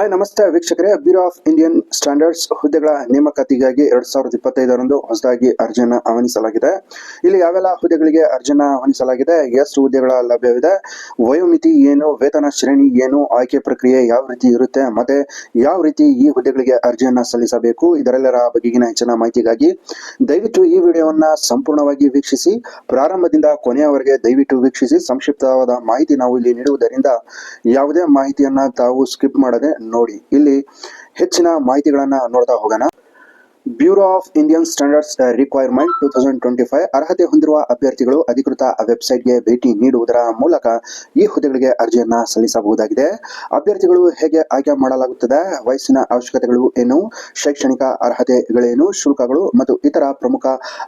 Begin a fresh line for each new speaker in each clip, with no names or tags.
Hi, ನಮಸ್ತೆ ವೀಕ್ಷಕರೇ. Bureau of Indian standards ಹುದ್ದೆಗಳ ನೇಮಕಾತಿಗಾಗಿ ಎರಡ್ ಸಾವಿರದ ಇಪ್ಪತ್ತೈದರಂದು ಹೊಸದಾಗಿ ಅರ್ಜಿಯನ್ನು ಆಹ್ವಾನಿಸಲಾಗಿದೆ. ಇಲ್ಲಿ ಯಾವೆಲ್ಲ ಹುದ್ದೆಗಳಿಗೆ ಅರ್ಜಿಯನ್ನು ಆಹ್ವಾನಿಸಲಾಗಿದೆ, ಎಷ್ಟು ಹುದ್ದೆಗಳ ಲಭ್ಯವಿದೆ, ವಯೋಮಿತಿ ಏನು, ವೇತನ ಶ್ರೇಣಿ ಏನು, ಆಯ್ಕೆ ಪ್ರಕ್ರಿಯೆ ಯಾವ ರೀತಿ ಇರುತ್ತೆ, ಮತ್ತೆ ಯಾವ ರೀತಿ ಈ ಹುದ್ದೆಗಳಿಗೆ ಅರ್ಜಿಯನ್ನು ಸಲ್ಲಿಸಬೇಕು, ಇದರೆಲ್ಲರ ಬಗೆಗಿನ ಹೆಚ್ಚಿನ ಮಾಹಿತಿಗಾಗಿ ದಯವಿಟ್ಟು ಈ ವಿಡಿಯೋವನ್ನ ಸಂಪೂರ್ಣವಾಗಿ ವೀಕ್ಷಿಸಿ, ಪ್ರಾರಂಭದಿಂದ ಕೊನೆಯವರೆಗೆ ದಯವಿಟ್ಟು ವೀಕ್ಷಿಸಿ, ಸಂಕ್ಷಿಪ್ತವಾದ ಮಾಹಿತಿ ನಾವು ಇಲ್ಲಿ ನೀಡುವುದರಿಂದ ಯಾವುದೇ ಮಾಹಿತಿಯನ್ನ ತಾವು ಸ್ಕಿಪ್ ಮಾಡದೆ ನೋಡಿ. ಇಲ್ಲಿ ಹೆಚ್ಚಿನ ಮಾಹಿತಿಗಳನ್ನ ನೋಡ್ತಾ ಹೋಗೋಣ. Bureau of Indian standards requirement two thousand twenty five ಅರ್ಹತೆ ಹೊಂದಿರುವ ಅಭ್ಯರ್ಥಿಗಳು ಅಧಿಕೃತ ವೆಬ್ಸೈಟ್ಗೆ ಭೇಟಿ ನೀಡುವುದರ ಮೂಲಕ ಈ ಹುದ್ದೆಗಳಿಗೆ ಅರ್ಜಿಯನ್ನ ಸಲ್ಲಿಸಬಹುದಾಗಿದೆ. ಅಭ್ಯರ್ಥಿಗಳು ಹೇಗೆ ಆಯ್ಕೆ ಮಾಡಲಾಗುತ್ತದೆ, ವಯಸ್ಸಿನ ಅವಶ್ಯಕತೆಗಳು ಏನು, ಶೈಕ್ಷಣಿಕ ಅರ್ಹತೆಗಳೇನು, ಶುಲ್ಕಗಳು ಮತ್ತು ಇತರ ಪ್ರಮುಖ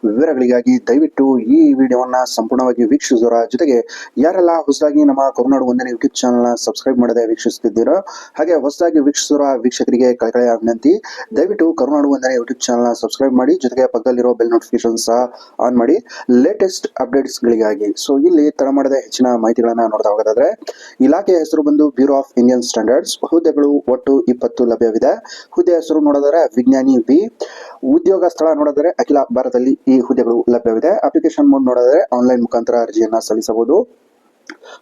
ವಿವರಗಳಿಗಾಗಿ ದಯವಿಟ್ಟು ಈ ವಿಡಿಯೋವನ್ನ ಸಂಪೂರ್ಣವಾಗಿ ವೀಕ್ಷಿಸುವುದರ ಜೊತೆಗೆ ಯಾರೆಲ್ಲ ಹೊಸದಾಗಿ ನಮ್ಮ ಕರುನಾಡು ಒಂದನೇ ಯೂಟ್ಯೂಬ್ ಚಾನಲ್ನ ಸಬ್ಸ್ಕ್ರೈಬ್ ಮಾಡದೆ ವೀಕ್ಷಿಸುತ್ತಿದ್ದೀರೋ ಹಾಗೆ ಹೊಸದಾಗಿ ವೀಕ್ಷಿಸುವ ವೀಕ್ಷಕರಿಗೆ ಕಳಕಳಿಯ ವಿನಂತಿ, ದಯವಿಟ್ಟು ಕರುನಾಡು ಒಂದನೇ ಯೂಟ್ಯೂಬ್ ಚಾನಲ್ನ ಸಬ್ಸ್ಕ್ರೈಬ್ ಮಾಡಿ, ಜೊತೆಗೆ ಪಕ್ಕದಲ್ಲಿರೋ ಬೆಲ್ ನೋಟಿಫಿಕೇಶನ್ ಸಹ ಆನ್ ಮಾಡಿ ಲೇಟೆಸ್ಟ್ ಅಪ್ಡೇಟ್ಸ್ಗಳಿಗಾಗಿ ಸೊ ಇಲ್ಲಿ ತಡಮಾಡದ ಹೆಚ್ಚಿನ ಮಾಹಿತಿಗಳನ್ನು ನೋಡ್ತಾ ಹೋಗೋದಾದ್ರೆ ಇಲಾಖೆ ಹೆಸರು ಬಂದು ಬ್ಯೂರೋ ಆಫ್ ಇಂಡಿಯನ್ ಸ್ಟ್ಯಾಂಡರ್ಡ್ಸ್ ಹುದ್ದೆಗಳು ಒಟ್ಟು ಇಪ್ಪತ್ತು ಲಭ್ಯವಿದೆ. ಹುದ್ದೆ ಹೆಸರು ನೋಡಿದರೆ ವಿಜ್ಞಾನಿ ಬಿ ಉದ್ಯೋಗ ಸ್ಥಳ ನೋಡಿದರೆ ಅಖಿಲ ಭಾರತದಲ್ಲಿ ಈ ಹುದ್ದೆಗಳು ಲಭ್ಯವಿದೆ. ಅಪ್ಲಿಕೇಶನ್ ಮೋಡ್ ನೋಡಿದರೆ ಆನ್ಲೈನ್ ಮುಖಾಂತರ ಅರ್ಜಿಯನ್ನು ಸಲ್ಲಿಸಬಹುದು.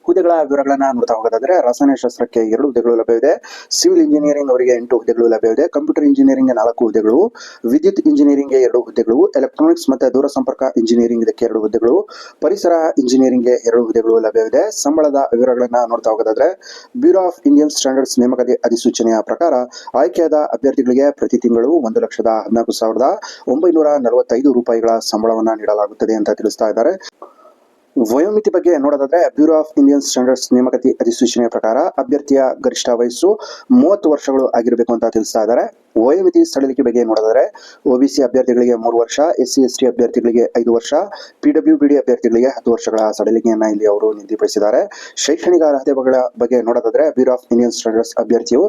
ಹುದ್ದೆಗಳ ವಿವರಗಳನ್ನ ನೋಡ್ತಾ ಹೋಗೋದಾದ್ರೆ ರಸಾಯನಶಾಸ್ತ್ರಕ್ಕೆ ಎರಡು ಹುದ್ದೆಗಳು ಲಭ್ಯವಿದೆ. ಸಿವಿಲ್ ಇಂಜಿನಿಯರಿಂಗ್ ಅವರಿಗೆ ಎಂಟು ಹುದ್ದೆಗಳು ಲಭ್ಯವಿದೆ. ಕಂಪ್ಯೂಟರ್ ಇಂಜಿನಿಯರಿಂಗ್ ನಾಲ್ಕು ಹುದ್ದೆಗಳು, ವಿದ್ಯುತ್ ಇಂಜಿನಿಯರಿಂಗ್ಗೆ ಎರಡು ಹುದ್ದೆಗಳು, ಎಲೆಕ್ಟ್ರಾನಿಕ್ಸ್ ಮತ್ತು ದೂರಸಂಪರ್ಕ ಇಂಜಿನಿಯರಿಂಗ್ ಇದಕ್ಕೆ ಎರಡು ಹುದ್ದೆಗಳು, ಪರಿಸರ ಇಂಜಿನಿಯರಿಂಗ್ಗೆ ಎರಡು ಹುದ್ದೆಗಳು ಲಭ್ಯವಿದೆ. ಸಂಬಳದ ವಿವರಗಳನ್ನ ನೋಡ್ತಾ ಹೋಗೋದಾದ್ರೆ ಬ್ಯೂರೋ ಆಫ್ ಇಂಡಿಯನ್ ಸ್ಟ್ಯಾಂಡರ್ಡ್ಸ್ ನೇಮಕಾತಿ ಅಧಿಸೂಚನೆಯ ಪ್ರಕಾರ ಆಯ್ಕೆಯಾದ ಅಭ್ಯರ್ಥಿಗಳಿಗೆ ಪ್ರತಿ ತಿಂಗಳು ಒಂದು ಲಕ್ಷದ ಹದಿನಾಲ್ಕು ಸಾವಿರದ ಒಂಬೈನೂರ ನಲವತ್ತೈದು ರೂಪಾಯಿಗಳ ಸಂಬಳವನ್ನ ನೀಡಲಾಗುತ್ತದೆ ಅಂತ ತಿಳಿಸ್ತಾ ಇದ್ದಾರೆ. ವಯೋಮಿತಿ ಬಗ್ಗೆ ನೋಡೋದಾದ್ರೆ ಬ್ಯೂರೋ ಆಫ್ ಇಂಡಿಯನ್ ಸ್ಟ್ಯಾಂಡರ್ಡ್ಸ್ ನೇಮಕಾತಿ ಅಧಿಸೂಚನೆಯ ಪ್ರಕಾರ ಅಭ್ಯರ್ಥಿಯ ಗರಿಷ್ಠ ವಯಸ್ಸು ಮೂವತ್ತು ವರ್ಷಗಳು ಆಗಿರಬೇಕು ಅಂತ ತಿಳಿಸ್ತಾ ಇದ್ದಾರೆ. ವಯೋಮಿತಿ ಸಡಿಲಿಕೆ ಬಗ್ಗೆ ನೋಡೋದಾದ್ರೆ ಒಬಿಸಿ ಅಭ್ಯರ್ಥಿಗಳಿಗೆ ಮೂರು ವರ್ಷ ಎಸ್ ಸಿ ಎಸ್ ಟಿ ಅಭ್ಯರ್ಥಿಗಳಿಗೆ ಐದು ವರ್ಷ ಪಿ ಡಬ್ಲ್ಯೂ ಬಿ ಅಭ್ಯರ್ಥಿಗಳಿಗೆ ಹತ್ತು ವರ್ಷಗಳ ಸಡಿಲಿಕೆಯನ್ನ ಇಲ್ಲಿ ಅವರು ನಿಗದಿಪಡಿಸಿದ್ದಾರೆ. ಶೈಕ್ಷಣಿಕ ಅರ್ಹತೆಗಳ ಬಗ್ಗೆ ನೋಡೋದಾದ್ರೆ ಬ್ಯೂರೋ ಆಫ್ ಇಂಡಿಯನ್ ಸ್ಟ್ಯಾಂಡರ್ಡ್ಸ್ ಅಭ್ಯರ್ಥಿಯು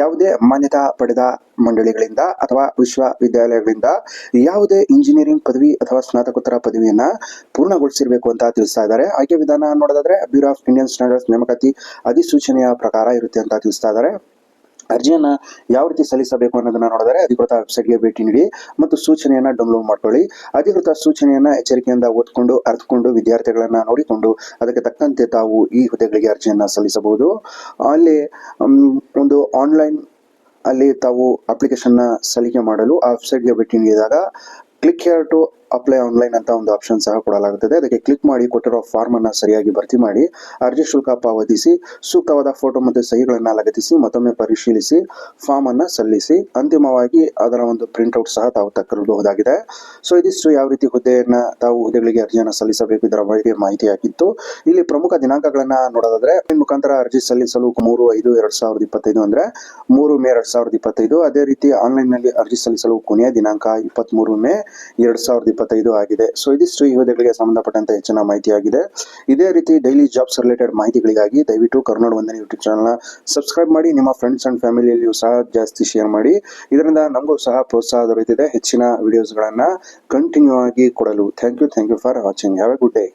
ಯಾವುದೇ ಮಾನ್ಯತಾ ಪಡೆದ ಮಂಡಳಿಗಳಿಂದ ಅಥವಾ ವಿಶ್ವವಿದ್ಯಾಲಯಗಳಿಂದ ಯಾವುದೇ ಇಂಜಿನಿಯರಿಂಗ್ ಪದವಿ ಅಥವಾ ಸ್ನಾತಕೋತ್ತರ ಪದವಿಯನ್ನ ಪೂರ್ಣಗೊಳಿಸಿರಬೇಕು ಅಂತ ತಿಳಿಸ್ತಾ ಇದ್ದಾರೆ. ಆಯ್ಕೆ ವಿಧಾನ ನೋಡೋದಾದ್ರೆ ಬ್ಯೂರೋ ಆಫ್ ಇಂಡಿಯನ್ ಸ್ಟ್ಯಾಂಡರ್ಡ್ಸ್ ನೇಮಕಾತಿ ಅಧಿಸೂಚನೆಯ ಪ್ರಕಾರ ಇರುತ್ತೆ ಅಂತ ತಿಳಿಸ್ತಾ ಇದ್ದಾರೆ. ಅರ್ಜಿಯನ್ನ ಯಾವ ರೀತಿ ಸಲ್ಲಿಸಬೇಕು ಅನ್ನೋದನ್ನ ನೋಡಿದರೆ ಅಧಿಕೃತ ವೆಬ್ಸೈಟ್ಗೆ ಭೇಟಿ ನೀಡಿ ಮತ್ತು ಸೂಚನೆಯನ್ನ ಡೌನ್ಲೋಡ್ ಮಾಡ್ಕೊಳ್ಳಿ. ಅಧಿಕೃತ ಸೂಚನೆಯನ್ನ ಎಚ್ಚರಿಕೆಯಿಂದ ಓದ್ಕೊಂಡು ಅರ್ಥಕೊಂಡು ವಿದ್ಯಾರ್ಥಿಗಳನ್ನ ನೋಡಿಕೊಂಡು ಅದಕ್ಕೆ ತಕ್ಕಂತೆ ತಾವು ಈ ಹುದ್ದೆಗಳಿಗೆ ಅರ್ಜಿಯನ್ನು ಸಲ್ಲಿಸಬಹುದು. ಅಲ್ಲಿ ಒಂದು ಆನ್ಲೈನ್ ಅಲ್ಲಿ ತಾವು ಅಪ್ಲಿಕೇಶನ್ನ ಸಲ್ಲಿಕೆ ಮಾಡಲು ಆ ವೆಬ್ಸೈಟ್ಗೆ ಭೇಟಿ ನೀಡಿದಾಗ click here to apply online ಅಂತ ಒಂದು ಆಪ್ಷನ್ ಸಹ ಕೊಡಲಾಗುತ್ತದೆ. ಅದಕ್ಕೆ ಕ್ಲಿಕ್ ಮಾಡಿ, ಕೊಟ್ಟಿರೋ ಫಾರ್ಮ್ ಅನ್ನು ಸರಿಯಾಗಿ ಭರ್ತಿ ಮಾಡಿ, ಅರ್ಜಿ ಶುಲ್ಕ ಪಾವತಿಸಿ, ಸೂಕ್ತವಾದ ಫೋಟೋ ಮತ್ತು ಸಹಿಗಳನ್ನು ಲಗತ್ತಿಸಿ, ಮತ್ತೊಮ್ಮೆ ಪರಿಶೀಲಿಸಿ ಫಾರ್ಮ್ ಅನ್ನು ಸಲ್ಲಿಸಿ, ಅಂತಿಮವಾಗಿ ಅದರ ಒಂದು ಪ್ರಿಂಟ್ಔಟ್ ಸಹ ತಾವು ತಕ್ಕೊಳ್ಳಬಹುದಾಗಿದೆ. ಸೊ ಇದಿಷ್ಟು ಯಾವ ರೀತಿ ಹುದ್ದೆಯನ್ನು ತಾವು ಹುದ್ದೆಗಳಿಗೆ ಅರ್ಜಿಯನ್ನು ಸಲ್ಲಿಸಬೇಕು ಇದರ ಬಗ್ಗೆ ಮಾಹಿತಿಯಾಗಿತ್ತು ಇಲ್ಲಿ ಪ್ರಮುಖ ದಿನಾಂಕಗಳನ್ನು ನೋಡೋದಾದ್ರೆ ಮುಖಾಂತರ ಅರ್ಜಿ ಸಲ್ಲಿಸಲು ಮೂರು, ಐದು, ಎರಡ್ ಸಾವಿರದ ಇಪ್ಪತ್ತೈದು ಅಂದ್ರೆ ಮೂರು, ಮೇ, ಎರಡ್ ಸಾವಿರದ ಇಪ್ಪತ್ತೈದು. ಅದೇ ರೀತಿ ಆನ್ಲೈನ್ನಲ್ಲಿ ಅರ್ಜಿ ಸಲ್ಲಿಸಲು ಕೊನೆಯ ದಿನಾಂಕ ಇಪ್ಪತ್ತ್ ಮೇ. ಎರಡ್ ಸಾವಿರದ ಇಪ್ಪತ್ತೈದು ಆಗಿದೆ. ಸೊ ಇದಿಷ್ಟು ಈ ಹುದ್ದೆಗಳಿಗೆ ಸಂಬಂಧಪಟ್ಟಂತೆ ಹೆಚ್ಚಿನ ಮಾಹಿತಿಯಾಗಿದೆ. ಇದೇ ರೀತಿ ಡೈಲಿ ಜಾಬ್ಸ್ ರಿಲೇಟೆಡ್ ಮಾಹಿತಿಗಳಿಗಾಗಿ ದಯವಿಟ್ಟು ಕರ್ನಾಡ ಒಂದನೇ ಯೂಟ್ಯೂಬ್ ಚಾನಲ್ನ ಸಬ್ಸ್ಕ್ರೈಬ್ ಮಾಡಿ, ನಿಮ್ಮ ಫ್ರೆಂಡ್ಸ್ ಅಂಡ್ ಫ್ಯಾಮಿಲಿಯಲ್ಲಿಯೂ ಸಹ ಜಾಸ್ತಿ ಶೇರ್ ಮಾಡಿ. ಇದರಿಂದ ನಮಗೂ ಸಹ ಪ್ರೋತ್ಸಾಹ ದೊರೆತಿದೆ. ಹೆಚ್ಚಿನ ವಿಡಿಯೋಸ್ಗಳನ್ನ ಕಂಟಿನ್ಯೂ ಆಗಿ ಕೊಡಲು. Thank you thank you for watching have a good day